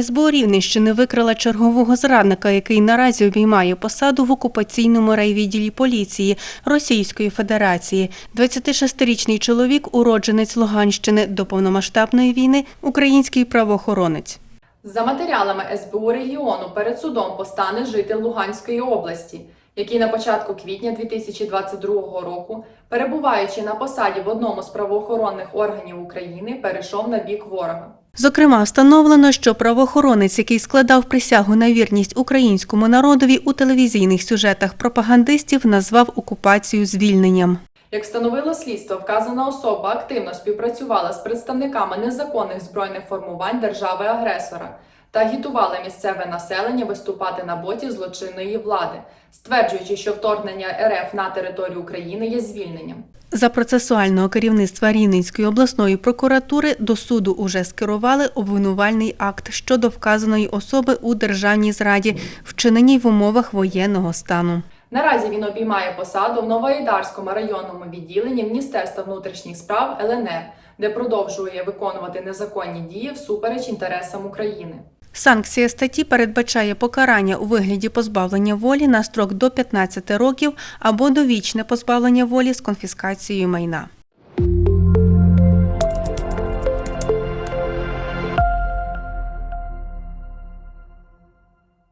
СБУ Рівненщини викрила чергового зрадника, який наразі обіймає посаду в окупаційному райвідділі поліції Російської Федерації. 26-річний чоловік, уродженець Луганщини до повномасштабної війни, український правоохоронець. За матеріалами СБУ регіону перед судом постане житель Луганської області, який на початку квітня 2022 року, перебуваючи на посаді в одному з правоохоронних органів України, перейшов на бік ворога. Зокрема, встановлено, що правоохоронець, який складав присягу на вірність українському народові у телевізійних сюжетах пропагандистів, назвав окупацію звільненням. Як встановило слідство, вказана особа активно співпрацювала з представниками незаконних збройних формувань держави-агресора та агітувала місцеве населення виступати на боці злочинної влади, стверджуючи, що вторгнення РФ на територію України є звільненням. За процесуального керівництва Рівненської обласної прокуратури до суду уже скерували обвинувальний акт щодо вказаної особи у державній зраді, вчиненій в умовах воєнного стану. Наразі він обіймає посаду в Новоайдарському районному відділенні Міністерства внутрішніх справ ЛНР, де продовжує виконувати незаконні дії всупереч інтересам України. Санкція статті передбачає покарання у вигляді позбавлення волі на строк до 15 років або довічне позбавлення волі з конфіскацією майна.